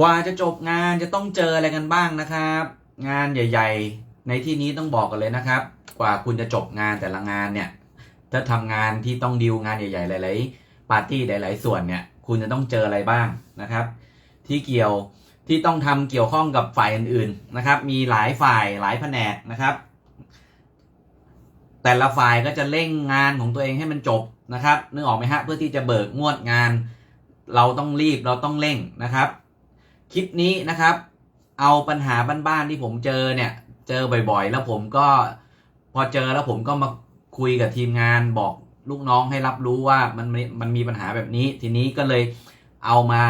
กว่าจะจบงานจะต้องเจออะไรกันบ้างนะครับ งานใหญ่ ๆ ในที่นี้ต้องบอกกันเลยนะครับ กว่าคุณจะจบงานแต่ละงานเนี่ย ถ้าทำงานที่ต้องดีลงานใหญ่ๆหลายๆปาร์ตี้หลาย ๆ ส่วนเนี่ย คุณจะต้องเจออะไรบ้างนะครับ ที่เกี่ยวที่ต้องทำเกี่ยวข้องกับฝ่ายอื่นๆนะครับ มีหลายฝ่ายหลายแผนกนะครับ แต่ละฝ่ายก็จะเร่งงานของตัวเองให้มันจบนะครับนึกออกไหมฮะเพื่อที่จะเบิกงวดงาน เราต้องรีบเราต้องเร่งนะครับ คลิปนี้นะครับ เอาปัญหาบ้านๆที่ผมเจอเนี่ย เจอบ่อยๆ แล้วผมก็พอเจอแล้วผมก็มาคุยกับทีมงานบอกลูกน้องให้รับรู้ว่ามันมีมันมีปัญหาแบบนี้ ทีนี้ก็เลยเอามา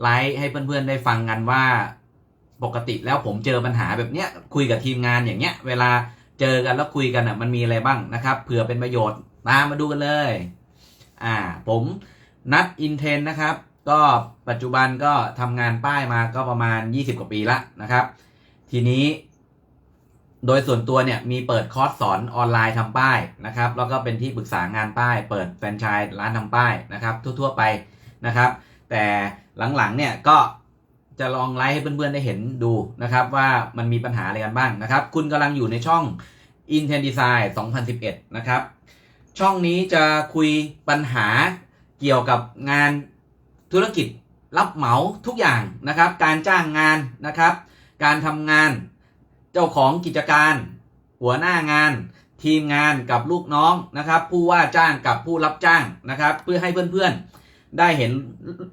ไลฟ์ให้เพื่อนๆได้ฟังกันว่า ปกติแล้วผมเจอปัญหาแบบเนี้ยคุยกับทีมงานอย่างเงี้ย เวลาเจอกันแล้วคุยกันอะมันมีอะไรบ้างนะครับเผื่อเป็นประโยชน์ตามมาดูกันเลย อ่า ผมนัดอินเทนนะครับ ก็ปัจจุบันก็ทำงานป้ายมาก็ประมาณ 20 กว่าปีละนะครับ ทีนี้ โดยส่วนตัวเนี่ยมีเปิดคอร์สสอนออนไลน์ทำป้ายนะครับ แล้วก็เป็นที่ปรึกษางานป้าย เปิดแฟรนไชส์ร้านทำป้ายนะครับ ทั่วๆไปนะครับ แต่หลังๆเนี่ยก็จะลองไลฟ์ให้เพื่อนๆได้เห็นดูนะครับ ว่ามันมีปัญหาอะไรกันบ้างนะครับ คุณกำลังอยู่ในช่อง i n t e n Design 2011 นะครับ ช่องนี้จะคุยปัญหาเกี่ยวกับงาน ธุรกิจรับเหมาทุกอย่างนะครับ การจ้างงานนะครับ การทำงานเจ้าของกิจการ หัวหน้างาน ทีมงานกับลูกน้องนะครับ ผู้ว่าจ้างกับผู้รับจ้างนะครับ เพื่อให้เพื่อนๆได้เห็น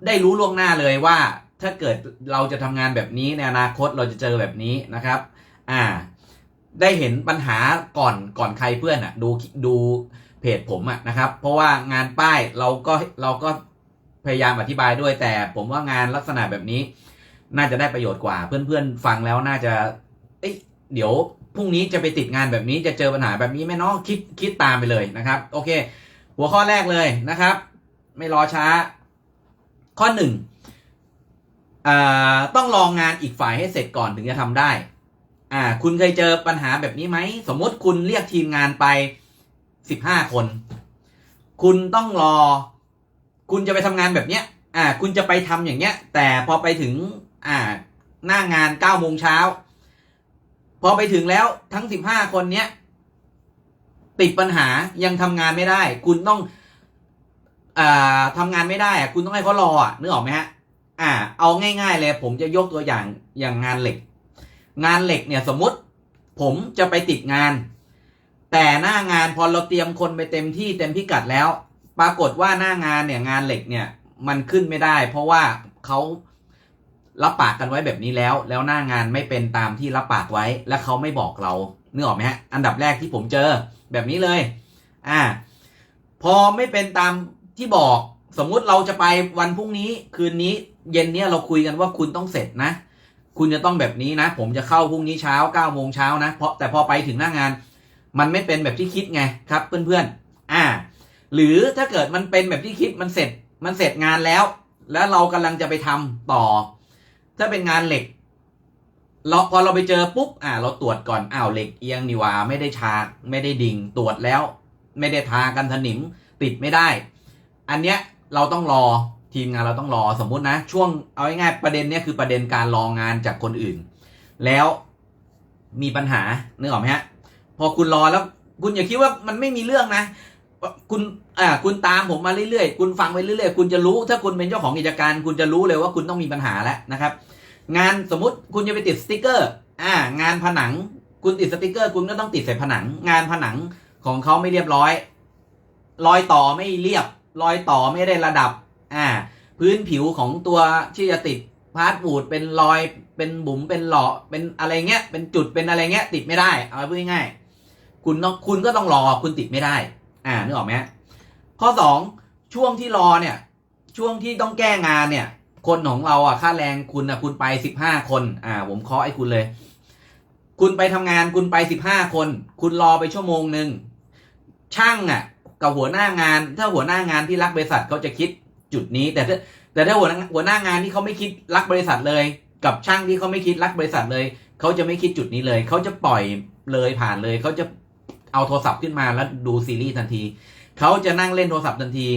ได้รู้ล่วงหน้าเลยว่า ถ้าเกิดเราจะทำงานแบบนี้ในอนาคตเราจะเจอแบบนี้นะครับ อ่า ได้เห็นปัญหาก่อนก่อนใครเพื่อนอะ่ะดูดูเพจผมอะ่ะนะครับ เพราะว่างานป้ายเราก็เราก็ พยายามอธิบายด้วย แต่ผมว่างานลักษณะแบบนี้ น่าจะได้ประโยชน์กว่า เพื่อนๆฟังแล้วน่าจะ เอ้ยเดี๋ยวพรุ่งนี้จะไปติดงานแบบนี้จะเจอปัญหาแบบนี้ไหมเนาะคิดคิดตามไปเลยนะครับ โอเค หัวข้อแรกเลยนะครับ ไม่รอช้า ข้อหนึ่งต้องรองงานอีกฝ่ายให้เสร็จก่อนถึงจะทำได้ อ่า คุณเคยเจอปัญหาแบบนี้ไหม สมมติคุณเรียกทีมงานไปสิบห้าคน คุณต้องรอ คุณจะไปทำงานแบบเนี้ย อ่า คุณจะไปทำอย่างเงี้ย แต่พอไปถึง อ่า หน้างานเก้าโมงเช้า พอไปถึงแล้วทั้งสิบห้าคนเนี้ย ติดปัญหายังทำงานไม่ได้ คุณต้อง อ่าทำงานไม่ได้อะคุณต้องให้เขารออะนึกออกไหมฮะ อ่า เอาง่าย ๆ เลย ผมจะยกตัวอย่างอย่างงานเหล็ก งานเหล็กเนี่ยสมมติ ผมจะไปติดงาน แต่หน้างานพอเราเตรียมคนไปเต็มที่เต็มพิกัดแล้ว ปรากฏว่าหน้างานเนี่ยงานเหล็กเนี่ยมันขึ้นไม่ได้ เพราะว่าเขารับปากกันไว้แบบนี้แล้ว แล้วหน้างานไม่เป็นตามที่รับปากไว้ และเขาไม่บอกเรานึกออกไหมฮะอันดับแรกที่ผมเจอแบบนี้เลย อ่า พอไม่เป็นตามที่บอก สมมุติเราจะไปวันพรุ่งนี้คืนนี้ เย็นเนี้ยเราคุยกันว่าคุณต้องเสร็จนะ คุณจะต้องแบบนี้นะ ผมจะเข้าพรุ่งนี้เช้าเก้าโมงเช้านะเพราะแต่พอไปถึงหน้างาน มันไม่เป็นแบบที่คิดไงครับ เพื่อนๆ อ่า หรือถ้าเกิดมันเป็นแบบที่คิดมันเสร็จมันเสร็จงานแล้ว แล้วเรากำลังจะไปทำต่อ ถ้าเป็นงานเหล็กเราพอเราไปเจอปุ๊บอ่าเราตรวจก่อนอ้าวเหล็กเอียงนี่ว่าไม่ได้ชาไม่ได้ดิ่งตรวจแล้ว ไม่ได้ทากันสนิมติดไม่ได้ อันเนี้ยเราต้องรอทีมงานเราต้องรอสมมุตินะ ช่วงเอาง่ายๆประเด็นเนี้ยคือประเด็นการรองานจากคนอื่น แล้วมีปัญหานึกออกไหมฮะพอคุณรอแล้วคุณอย่าคิดว่ามันไม่มีเรื่องนะ คุณอ่าคุณตามผมมาเรื่อยๆ คุณฟังไปเรื่อยๆ คุณจะรู้ ถ้าคุณเป็นเจ้าของกิจการ คุณจะรู้เลยว่าคุณต้องมีปัญหาแล้วนะครับ งานสมมติคุณจะไปติดสติกเกอร์ อ่า งานผนัง คุณติดสติกเกอร์ คุณก็ต้องติดใส่ผนัง งานผนังของเขาไม่เรียบร้อย รอยต่อไม่เรียบ รอยต่อไม่ได้ระดับ อ่า พื้นผิวของตัวที่จะติดพาร์ทบูดเป็นรอย เป็นบุ๋ม เป็นหล่อเป็นอะไรเงี้ย เป็นจุด เป็นอะไรเงี้ย ติดไม่ได้ เอาพูดง่ายๆ คุณต้อง คุณก็ต้องรอ คุณติดไม่ได้ อ่านึกออกไหมข้อสองช่วงที่รอเนี่ย ช่วงที่ต้องแก้งานเนี่ย คนของเราอะค่าแรงคุณอะคุณไปสิบห้าคน อ่า ผมเคาะให้คุณเลย คุณไปทำงานคุณไปสิบห้าคน คุณรอไปชั่วโมงหนึ่งช่างอะ กับหัวหน้างาน ถ้าหัวหน้างานที่รักบริษัทเขาจะคิดจุดนี้ แต่ถ้าแต่ถ้าหัวหัวหน้างานที่เขาไม่คิดรักบริษัทเลย กับช่างที่เขาไม่คิดรักบริษัทเลยเขาจะไม่คิดจุดนี้เลยเขาจะปล่อยเลยผ่านเลยเขาจะ เอาโทรศัพท์ขึ้นมาแล้วดูซีรีส์ทันที เขาจะนั่งเล่นโทรศัพท์ทันที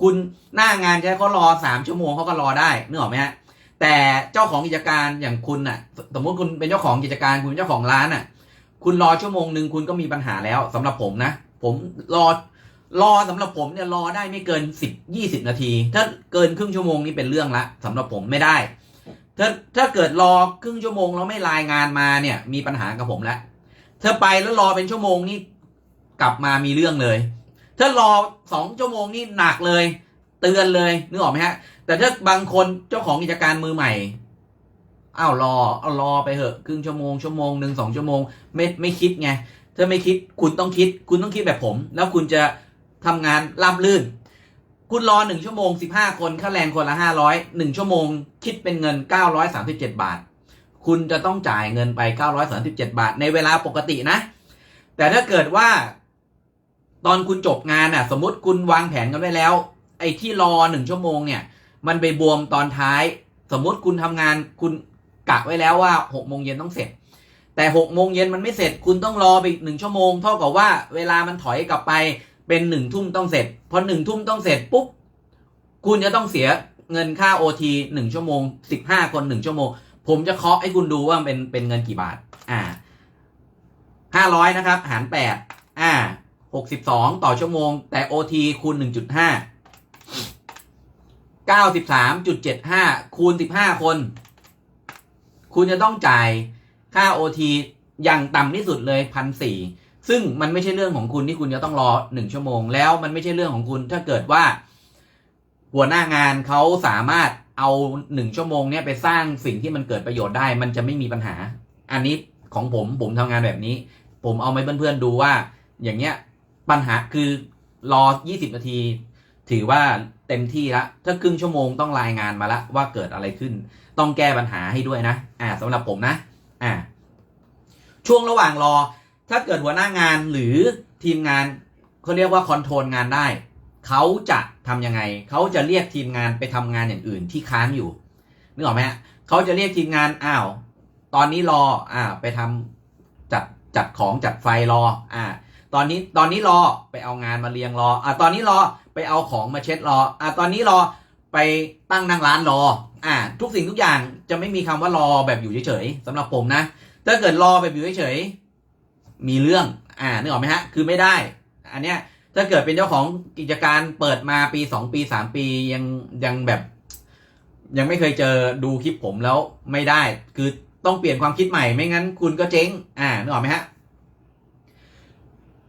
คุณหน้างานให้เขารอสามชั่วโมงเขาก็รอได้นึกออกไหมฮะแต่เจ้าของกิจการอย่างคุณน่ะ สมมติคุณเป็นเจ้าของกิจการคุณเป็นเจ้าของร้านน่ะ คุณรอชั่วโมงหนึ่งคุณก็มีปัญหาแล้วสำหรับผมนะ ผมรอรอสำหรับผมเนี่ยรอได้ไม่เกินสิบยี่สิบนาที ถ้าเกินครึ่งชั่วโมงนี่เป็นเรื่องละสำหรับผมไม่ได้ ถ้าถ้าเกิดรอครึ่งชั่วโมงแล้วไม่รายงานมาเนี่ย มีปัญหากับผมแล้ว ถ้าไปแล้วรอเป็นชั่วโมงนี่กลับมามีเรื่องเลย ถ้ารอสองชั่วโมงนี่หนักเลย เตือนเลยนึกออกไหมฮะ แต่ถ้าบางคนเจ้าของกิจการมือใหม่อ้าวรอเอารอไปเหอะครึ่งชั่วโมงชั่วโมงหนึ่งสองชั่วโมงไม่ไม่คิดไงถ้าไม่คิดคุณต้องคิด คุณต้องคิดแบบผม แล้วคุณจะทำงานราบลื่น คุณรอหนึ่งชั่วโมงสิบห้าคนค่าแรงคนละห้าร้อยหนึ่งชั่วโมง คิดเป็นเงินเก้าร้อยสามสิบเจ็ดบาท คุณจะต้องจ่ายเงินไปเก้าร้อยสามสิบาท ในเวลาปกตินะ แต่ถ้าเกิดว่า ตอนคุณจบงานอะ สมมติคุณวางแผนกันไว้แล้ว ไอ้ที่รอหนึ่งชั่วโมงเนี่ย มันไปบวมตอนท้าย สมมติคุณทำงานคุณกะไว้แล้วว่าหกโมงเย็นต้องเสร็จ แต่หกโมงเย็นมันไม่เสร็จ คุณต้องรอไปอีกหนึ่งชั่วโมง เท่ากับว่าเวลามันถอยกลับไปเป็นหนึ่งทุ่มต้องเสร็จ พอหนึ่งทุ่มต้องเสร็จปุ๊บ คุณจะต้องเสียเงินค่าโอทีหนึ่งชั่วโมงสิบห้าคนหนึ่งชั่วโมง ผมจะเคาะให้คุณดูว่าเป็นเป็นเงินกี่บาท อ่าห้าร้อยนะครับ หารแปดอ่าหกสิบสองต่อชั่วโมง แต่โอทีคูณหนึ่งจุดห้าเก้าสิบสามจุดเจ็ดห้าคูณสิบห้าคน คุณจะต้องจ่ายค่าโอทีอย่างต่ำที่สุดเลยพันสี่ซึ่งมันไม่ใช่เรื่องของคุณที่คุณจะต้องรอหนึ่งชั่วโมง แล้วมันไม่ใช่เรื่องของคุณถ้าเกิดว่า หัวหน้างานเขาสามารถ เอาหนึ่งชั่วโมงเนี้ยไปสร้างสิ่งที่มันเกิดประโยชน์ได้ มันจะไม่มีปัญหา อันนี้ของผมผมทำงานแบบนี้ ผมเอาให้เพื่อนๆดูว่า อย่างเงี้ยปัญหาคือรอยี่สิบนาที ถือว่าเต็มที่ละถ้าครึ่งชั่วโมงต้องรายงานมาละว่าเกิดอะไรขึ้น ต้องแก้ปัญหาให้ด้วยนะ อ่าสำหรับผมนะ อ่า ช่วงระหว่างรอ ถ้าเกิดหัวหน้างานหรือทีมงานเขาเรียกว่าคอนโทรลงานได้ เขาจะ ทำยังไงเขาจะเรียกทีมงานไปทำงานอย่างอื่นที่ค้างอยู่นึกออกไหมฮะเขาจะเรียกทีมงานอ้าว ตอนนี้รออ่าไปทำจัดจัดของจัดไฟรออ่าตอนนี้ตอนนี้รอไปเอางานมาเรียงรออ่าตอนนี้รอไปเอาของมาเช็ดรออ่าตอนนี้รอไปตั้งนั่งร้านรออ่าทุกสิ่งทุกอย่างจะไม่มีคำว่ารอแบบอยู่เฉยๆสำหรับผมนะถ้าเกิดรอแบบอยู่เฉยๆมีเรื่องอ่านึกออกไหมฮะคือไม่ได้ อันเนี้ย ถ้าเกิดเป็นเจ้าของกิจการเปิดมาปีสองปีสามปียังยังแบบ ยังไม่เคยเจอดูคลิปผมแล้วไม่ได้ คือต้องเปลี่ยนความคิดใหม่ไม่งั้นคุณก็เจ๊ง อ่านึกออกไหมฮะ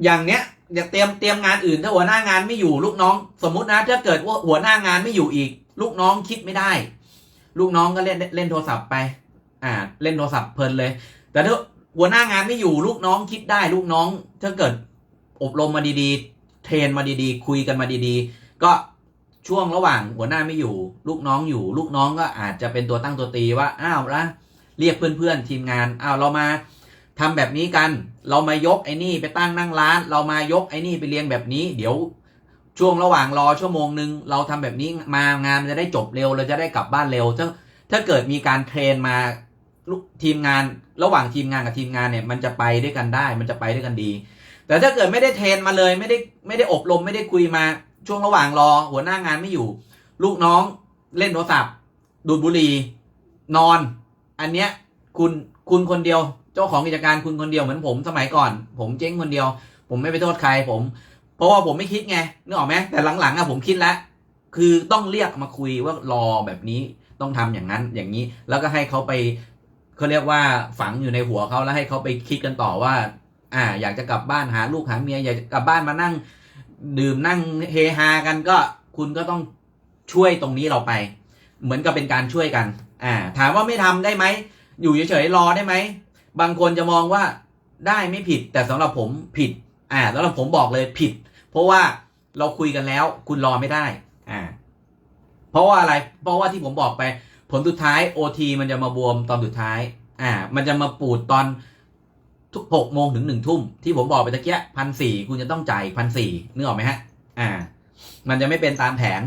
อย่างเนี้ยอย่าเตรียมเตรียมงานอื่นถ้าหัวหน้างานไม่อยู่ลูกน้อง สมมุตินะถ้าเกิดว่าหัวหน้างานไม่อยู่อีก ลูกน้องคิดไม่ได้ ลูกน้องก็เล่นเล่นโทรศัพท์ไป อ่า เล่นโทรศัพท์เพลินเลย แต่ถ้าหัวหน้างานไม่อยู่ลูกน้องคิดได้ลูกน้อง ถ้าเกิดอบรมมาดีๆ เทรนมาดีๆ คุยกันมาดีๆ ก็ช่วงระหว่างหัวหน้าไม่อยู่ ลูกน้องอยู่ ลูกน้องก็อาจจะเป็นตัวตั้งตัวตีว่าอ้าวละเรียกเพื่อนๆทีมงานอ้าวเรามาทำแบบนี้กัน เรามายกไอ้นี่ไปตั้งนั่งร้าน เรามายกไอ้นี่ไปเรียงแบบนี้ เดี๋ยวช่วงระหว่างรอชั่วโมงหนึ่งเราทำแบบนี้มางานมันจะได้จบเร็วเราจะได้กลับบ้านเร็ว ถ้าถ้าเกิดมีการเทรนมาทีมงาน ระหว่างทีมงานกับทีมงานเนี่ย มันจะไปด้วยกันได้ มันจะไปด้วยกันดี แต่ถ้าเกิดไม่ได้เทรนมาเลยไม่ได้ไม่ได้อบรมไม่ได้คุยมาช่วงระหว่างรอ หัวหน้างานไม่อยู่ ลูกน้องเล่นโทรศัพท์ ดูดบุหรี่นอน อันเนี้ยคุณคุณคนเดียว เจ้าของกิจการคุณคนเดียวเหมือนผมสมัยก่อน ผมเจ๊งคนเดียว ผมไม่ไปโทษใครผม เพราะว่าผมไม่คิดไงนึกออกไหมแต่หลังๆอะผมคิดแล้วคือต้องเรียกมาคุยว่ารอแบบนี้ต้องทำอย่างนั้นอย่างนี้ แล้วก็ให้เขาไปเขาเรียกว่าฝังอยู่ในหัวเขาแล้วให้เขาไปคิดกันต่อว่า อ่า อยากจะกลับบ้านหาลูกหาเมีย อยากจะกลับบ้านมานั่ง ดื่มนั่งเฮฮากันก็คุณก็ต้องช่วยตรงนี้เราไป เหมือนกับเป็นการช่วยกัน อ่า ถามว่าไม่ทำได้ไหม อยู่เฉยๆรอได้ไหม บางคนจะมองว่าได้ไม่ผิด แต่สำหรับผมผิด อ่าสำหรับผมบอกเลยผิด เพราะว่าเราคุยกันแล้ว คุณรอไม่ได้ อ่า เพราะว่าอะไร เพราะว่าที่ผมบอกไป ผลสุดท้ายโอทีมันจะมาบวมตอนสุดท้าย อ่า มันจะมาปูดตอน ทุกหกโมงถึงหนึ่งทุ่มที่ผมบอกไปตะเกียพันสี่คุณจะต้องจ่ายพันสี่นึกออกไหมฮะ อ่า มันจะไม่เป็นตามแผน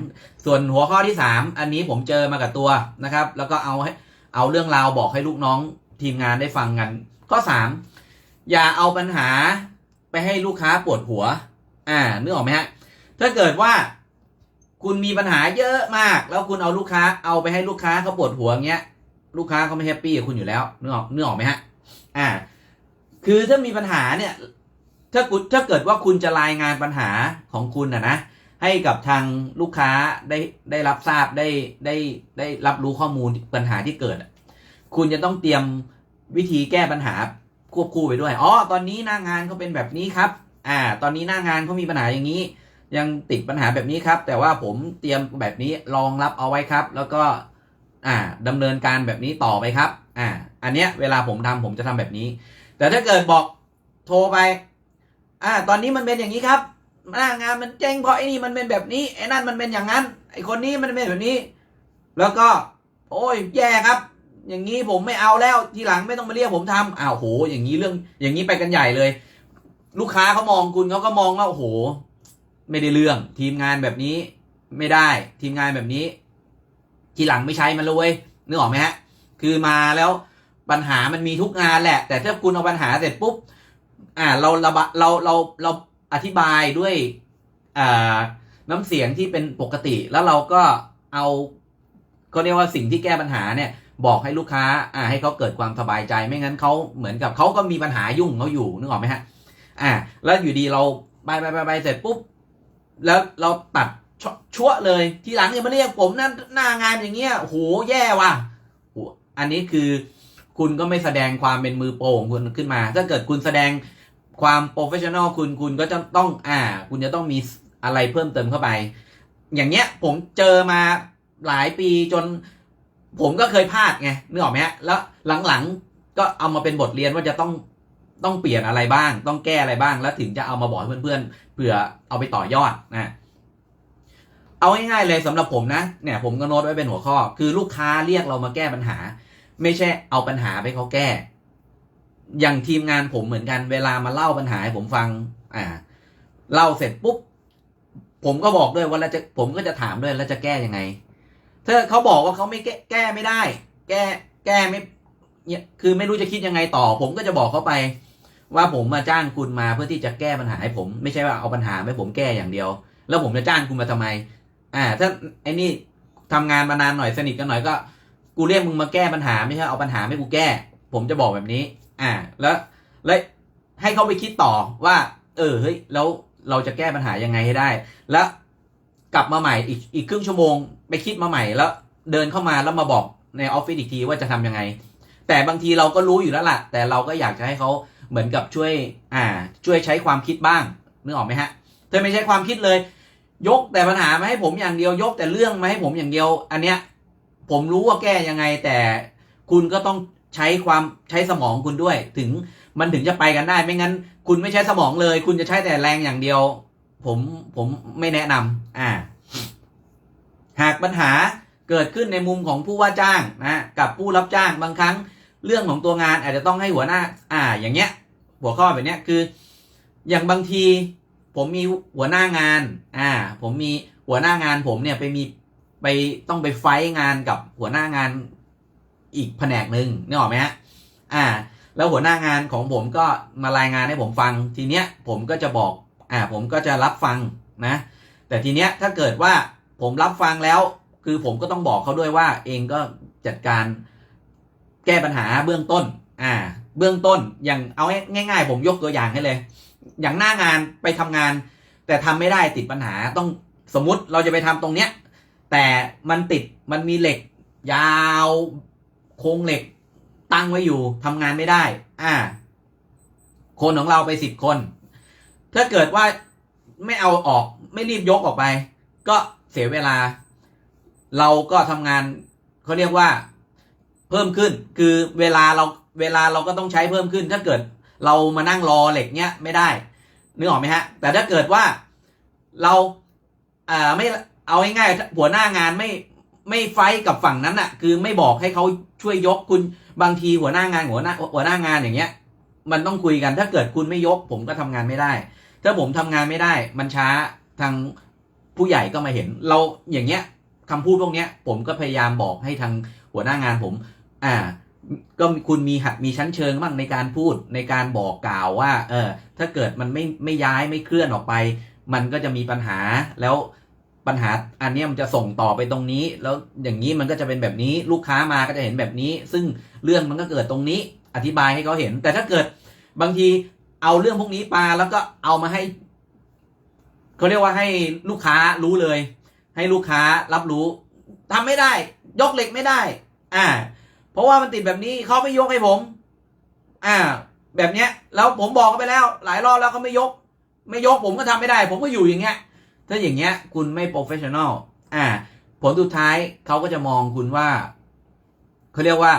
ส่วนหัวข้อที่สามอันนี้ผมเจอมากับตัวนะครับ แล้วก็เอาให้เอาเรื่องราวบอกให้ลูกน้องทีมงานได้ฟังกัน ข้อสามอย่าเอาปัญหาไปให้ลูกค้าปวดหัว อ่านึกออกไหมฮะ ถ้าเกิดว่าคุณมีปัญหาเยอะมาก แล้วคุณเอาลูกค้าเอาไปให้ลูกค้าเขาปวดหัวเงี้ย ลูกค้าเขาไม่แฮปปี้กับคุณอยู่แล้วนึกออกนึกออกไหมฮะ อ่า คือถ้ามีปัญหาเนี่ย ถ้าถ้าเกิดว่าคุณจะรายงานปัญหาของคุณนะนะให้กับทางลูกค้าได้ได้รับทราบได้ได้ได้รับรู้ข้อมูลปัญหาที่เกิด คุณจะต้องเตรียมวิธีแก้ปัญหาควบคู่ไปด้วยอ๋อตอนนี้หน้างานเขาเป็นแบบนี้ครับ อ่า ตอนนี้หน้างานเขามีปัญหาอย่างนี้ ยังติดปัญหาแบบนี้ครับ แต่ว่าผมเตรียมแบบนี้รองรับเอาไว้ครับ แล้วก็อ่าดำเนินการแบบนี้ต่อไปครับ อ่า อันเนี้ยเวลาผมทำผมจะทำแบบนี้ แต่ถ้าเกิดบอกโทรไป อ่า ตอนนี้มันเป็นอย่างนี้ครับ หน้างานมันเจ๊งเพราะไอ้นี่มันเป็นแบบนี้ไอ้นั่นมันเป็นอย่างนั้น ไอ้คนนี้มันเป็นแบบนี้ แล้วก็ โอ้ย แย่ครับ อย่างนี้ผมไม่เอาแล้วทีหลังไม่ต้องมาเรียกผมทำอ้าวโห อย่างนี้เรื่อง อย่างนี้ไปกันใหญ่เลย ลูกค้าเขามองคุณเขาก็มองว่าโอ้โห ไม่ได้เรื่อง ทีมงานแบบนี้ ไม่ได้ ทีมงานแบบนี้ ทีหลังไม่ใช้มันเลยเว้ยนึกออกไหมฮะ คือมาแล้ว ปัญหามันมีทุกงานแหละ แต่ถ้าคุณเอาปัญหาเสร็จปุ๊บอ่าเราระบะเราเราเราอธิบายด้วยอ่าน้ำเสียงที่เป็นปกติ แล้วเราก็เอาก็เรียกว่าสิ่งที่แก้ปัญหาเนี่ย บอกให้ลูกค้าอ่าให้เขาเกิดความสบายใจไม่งั้นเขาเหมือนกับเขาก็มีปัญหายุ่งเขาอยู่นึกออกไหมฮะ อ่า แล้วอยู่ดีเราไปไปไปไปเสร็จปุ๊บ แล้วเราตัดชชั่วเลยทีหลังอย่ามาเรียกผมนั่นหน้างานอย่างเงี้ยโหแย่ว่ะโหอันนี้คือ คุณก็ไม่แสดงความเป็นมือโปรของคุณขึ้นมา ถ้าเกิดคุณแสดงความโปรเฟชชั่นอลคุณคุณก็จะต้องอ่า คุณจะต้องมีอะไรเพิ่มเติมเข้าไป อย่างเงี้ยผมเจอมาหลายปีจน ผมก็เคยพลาดไงนึกออกไหมฮะแล้วหลังๆก็เอามาเป็นบทเรียนว่าจะต้องต้องเปลี่ยนอะไรบ้าง ต้องแก้อะไรบ้าง แล้วถึงจะเอามาบอกเพื่อนๆเผื่อเอาไปต่อยอดนะเอาง่ายๆเลยสำหรับผมนะเนี่ยผมก็โน้ตไว้เป็นหัวข้อ คือลูกค้าเรียกเรามาแก้ปัญหา ไม่ใช่เอาปัญหาไปเขาแก้ อย่างทีมงานผมเหมือนกัน เวลามาเล่าปัญหาให้ผมฟัง อ่า เล่าเสร็จปุ๊บ ผมก็บอกด้วยว่าเราจะผมก็จะถามด้วยแล้วจะแก้ยังไงถ้าเขาบอกว่าเขาไม่แก้แก้ไม่ได้ แก้แก้ไม่เนี่ยคือไม่รู้จะคิดยังไงต่อ ผมก็จะบอกเขาไป ว่าผมมาจ้างคุณมาเพื่อที่จะแก้ปัญหาให้ผม ไม่ใช่ว่าเอาปัญหาให้ผมแก้อย่างเดียว แล้วผมจะจ้างคุณมาทำไม อ่า ถ้าไอ้นี่ทำงานมานานหน่อยสนิทกันหน่อยก็ กูเรียกมึงมาแก้ปัญหาไม่ใช่เอาปัญหาให้กูแก้ ผมจะบอกแบบนี้ อ่า แล้วแล้วให้เขาไปคิดต่อว่า เออเฮ้ยแล้วเราจะแก้ปัญหายังไงให้ได้ แล้วกลับมาใหม่อีกอีกครึ่งชั่วโมง ไปคิดมาใหม่แล้วเดินเข้ามาแล้วมาบอกในออฟฟิศอีกทีว่าจะทำยังไง แต่บางทีเราก็รู้อยู่แล้วล่ะ แต่เราก็อยากจะให้เขาเหมือนกับช่วย อ่า ช่วยใช้ความคิดบ้างนึกออกไหมฮะถ้าไม่ใช่ความคิดเลย ยกแต่ปัญหามาให้ผมอย่างเดียวยกแต่เรื่องมาให้ผมอย่างเดียว อันเนี้ย ผมรู้ว่าแก้ยังไง แต่คุณก็ต้องใช้ความใช้สมองคุณด้วย ถึงมันถึงจะไปกันได้ ไม่งั้น คุณไม่ใช้สมองเลย คุณจะใช้แต่แรงอย่างเดียว ผมผมไม่แนะนำอ่า หากปัญหาเกิดขึ้นในมุมของผู้ว่าจ้างนะกับผู้รับจ้างบางครั้งเรื่องของตัวงานอาจจะต้องให้หัวหน้า อ่า อย่างเงี้ย หัวข้อแบบเนี้ยคือ อย่างบางที ผมมีหัวหน้างาน อ่า ผมมีหัวหน้างาน ผมเนี่ยไปมี ไปต้องไปไฟท์งานกับหัวหน้างานอีกแผนกหนึ่งนึกออกไหมฮะอ่า แล้วหัวหน้างานของผมก็มารายงานให้ผมฟัง ทีเนี้ยผมก็จะบอก อ่า ผมก็จะรับฟังนะ แต่ทีเนี้ยถ้าเกิดว่าผมรับฟังแล้ว คือผมก็ต้องบอกเขาด้วยว่า เองก็จัดการแก้ปัญหาเบื้องต้น อ่า เบื้องต้น อย่างเอาง่าย ๆ ผมยกตัวอย่างให้เลย อย่างหน้างานไปทำงาน แต่ทำไม่ได้ติดปัญหาต้องสมมุติเราจะไปทำตรงเนี้ย แต่มันติดมันมีเหล็ก ยาวโครงเหล็ก ตั้งไว้อยู่ทำงานไม่ได้ อ่า คนของเราไปสิบคน ถ้าเกิดว่าไม่เอาออกไม่รีบยกออกไป ก็เสียเวลา เราก็ทำงานเขาเรียกว่าเพิ่มขึ้น คือเวลาเราเวลาเราก็ต้องใช้เพิ่มขึ้น ถ้าเกิดเรามานั่งรอเหล็กเนี้ยไม่ได้นึกออกไหมฮะ แต่ถ้าเกิดว่าเราอ่าไม่ เอาง่ายๆหัวหน้างานไม่ไม่ไฟกับฝั่งนั้นอะคือไม่บอกให้เขาช่วยยกคุณบางทีหัวหน้างานหัวหน้าหัวหน้างานอย่างเงี้ย มันต้องคุยกันถ้าเกิดคุณไม่ยก ผมก็ทำงานไม่ได้ ถ้าผมทำงานไม่ได้ มันช้าทางผู้ใหญ่ก็มาเห็น เราอย่างเงี้ยคำพูดพวกเนี้ย ผมก็พยายามบอกให้ทางหัวหน้างานผม อ่า ก็คุณมีหัดมีชั้นเชิงบ้างในการพูดในการบอกกล่าวว่า เออ ถ้าเกิดมันไม่ไม่ย้ายไม่เคลื่อนออกไป มันก็จะมีปัญหาแล้ว ปัญหาอันนี้มันจะส่งต่อไปตรงนี้ แล้วอย่างนี้มันก็จะเป็นแบบนี้ลูกค้ามาก็จะเห็นแบบนี้ ซึ่งเรื่องมันก็เกิดตรงนี้อธิบายให้เขาเห็น แต่ถ้าเกิดบางทีเอาเรื่องพวกนี้มาแล้วก็เอามาให้เขาเรียกว่าให้ลูกค้ารู้เลย ให้ลูกค้ารับรู้ทำไม่ได้ ยกเหล็กไม่ได้ อ่า เพราะว่ามันติดแบบนี้เขาไม่ยกให้ผม อ่า แบบเนี้ยแล้วผมบอกเขาไปแล้ว หลายรอบแล้วเขาไม่ยก ไม่ยกผมก็ทำไม่ได้ ผมก็อยู่อย่างเงี้ย ถ้าอย่างเงี้ยคุณไม่โปรเฟชชั่นอลอ่า ผลสุดท้ายเขาก็จะมองคุณว่าเขาเรียกว่า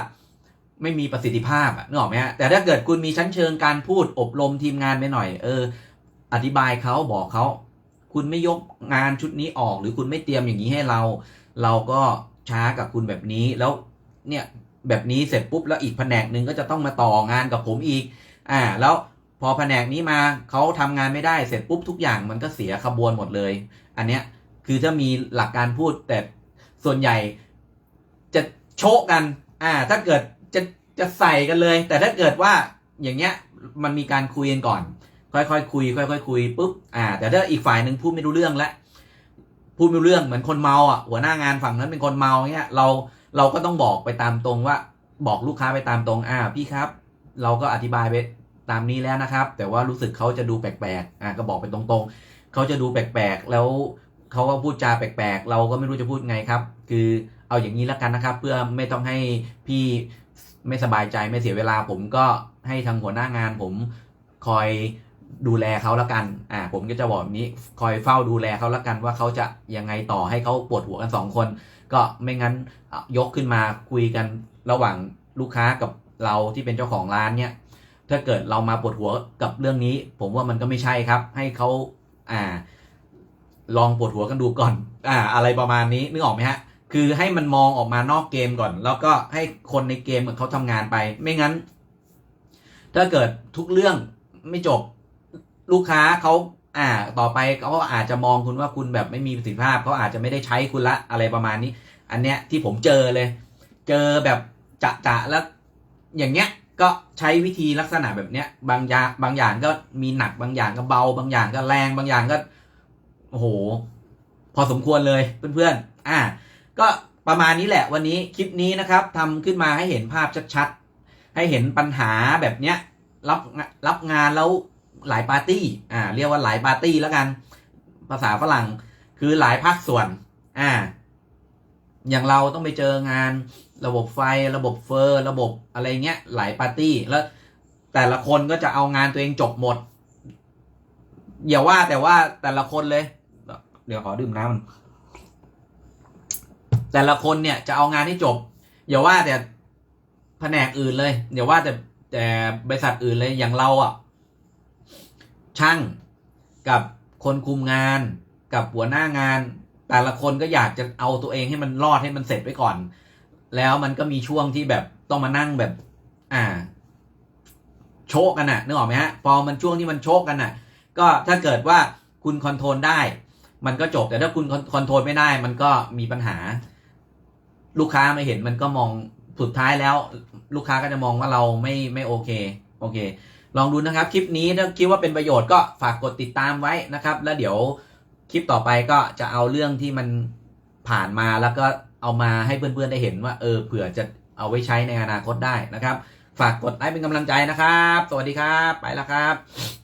ไม่มีประสิทธิภาพอะนึกออกไหมฮะแต่ถ้าเกิดคุณมีชั้นเชิงการพูดอบรมทีมงานไปหน่อย เออ อธิบายเขาบอกเขา คุณไม่ยกงานชุดนี้ออก หรือคุณไม่เตรียมอย่างนี้ให้เรา เราก็ช้ากับคุณแบบนี้แล้วเนี่ยแบบนี้เสร็จปุ๊บแล้วอีกแผนกหนึ่งก็จะต้องมาต่องานกับผมอีก อ่า แล้ว พอแผนกนี้มาเขาทำงานไม่ได้เสร็จปุ๊บทุกอย่างมันก็เสียขบวนหมดเลย อันเนี้ยคือถ้ามีหลักการพูดแต่ส่วนใหญ่จะโชกกัน อ่า ถ้าเกิดจะจะใส่กันเลย แต่ถ้าเกิดว่าอย่างเงี้ยมันมีการคุยกันก่อน ค่อยๆคุย ค่อยๆคุยปุ๊บอ่า แต่ถ้าอีกฝ่ายหนึ่งพูดไม่รู้เรื่องแล้วพูดไม่รู้เรื่องเหมือนคนเมาอะหัวหน้างานฝั่งนั้นเป็นคนเมาเงี้ยเราเราก็ต้องบอกไปตามตรงว่า บอกลูกค้าไปตามตรงอ่าพี่ครับ เราก็อธิบายไป ตามนี้แล้วนะครับ แต่ว่ารู้สึกเขาจะดูแปลกๆอ่าก็บอกไปตรงๆเขาจะดูแปลกๆ แล้วเขาก็พูดจาแปลกๆ เราก็ไม่รู้จะพูดไงครับ คือเอาอย่างนี้แล้วกันนะครับ เพื่อไม่ต้องให้พี่ไม่สบายใจไม่เสียเวลา ผมก็ให้ทางหัวหน้างาน ผมคอยดูแลเขาแล้วกัน อ่า ผมก็จะบอกแบบนี้ คอยเฝ้าดูแลเขาแล้วกันว่าเขาจะยังไงต่อให้เขาปวดหัวกันสองคน ก็ไม่งั้นยกขึ้นมาคุยกันระหว่างลูกค้ากับเราที่เป็นเจ้าของร้านเนี่ย ถ้าเกิดเรามาปวดหัวกับเรื่องนี้ ผมว่ามันก็ไม่ใช่ครับ ให้เขาอ่า ลองปวดหัวกันดูก่อน อ่า อะไรประมาณนี้นึกออกไหมฮะ คือให้มันมองออกมานอกเกมก่อน แล้วก็ให้คนในเกมเขาทำงานไป ไม่งั้น ถ้าเกิดทุกเรื่องไม่จบลูกค้าเขาอ่า ต่อไปเขาอาจจะมองคุณว่าคุณแบบไม่มีประสิทธิภาพเขาอาจจะไม่ได้ใช้คุณละอะไรประมาณนี้ อันเนี้ยที่ผมเจอเลย เจอแบบจะจะแล้วอย่างเงี้ย ก็ใช้วิธีลักษณะแบบเนี้ย บางยาบางอย่างก็มีหนักบางอย่างก็เบา บางอย่างก็แรงบางอย่างก็โอ้โห พอสมควรเลยเพื่อนๆ อ่า ก็ประมาณนี้แหละวันนี้คลิปนี้นะครับทำขึ้นมาให้เห็นภาพชัดๆ ให้เห็นปัญหาแบบเนี้ยรับรับงานแล้วหลายปาร์ตี้ อ่า เรียกว่าหลายปาร์ตี้แล้วกัน ภาษาฝรั่งคือหลายภาคส่วน อ่า อย่างเราต้องไปเจองานระบบไฟระบบเฟอร์ ระบบอะไรเงี้ยหลายปาร์ตี้แล้วแต่ละคนก็จะเอางานตัวเองจบหมด อย่าว่าแต่ว่าแต่ละคนเลย เดี๋ยวขอดื่มน้ำมันแต่ละคนเนี่ยจะเอางานให้จบ อย่าว่าแต่แผนกอื่นเลยอย่าว่าแต่แต่บริษัทอื่นเลยอย่างเราอะ ช่างกับคนคุมงานกับหัวหน้างาน แต่ละคนก็อยากจะเอาตัวเองให้มันรอดให้มันเสร็จไว้ก่อน แล้วมันก็มีช่วงที่แบบต้องมานั่งแบบ อ่า โชกกันน่ะนึกออกไหมฮะ พอมันช่วงที่มันโชกกันน่ะก็ถ้าเกิดว่าคุณคอนโทรลได้ มันก็จบแต่ถ้าคุณคอนโทรลไม่ได้ มันก็มีปัญหา ลูกค้าไม่เห็นมันก็มองสุดท้ายแล้ว ลูกค้าก็จะมองว่าเราไม่ไม่โอเค โอเค ลองดูนะครับ คลิปนี้ถ้าคิดว่าเป็นประโยชน์ก็ฝากกดติดตามไว้นะครับ แล้วเดี๋ยว คลิปต่อไปก็จะเอาเรื่องที่มันผ่านมาแล้วก็เอามาให้เพื่อนๆได้เห็นว่าเออเผื่อจะเอาไว้ใช้ในอนาคตได้นะครับ ฝากกดไลค์เป็นกำลังใจนะครับ สวัสดีครับ ไปแล้วครับ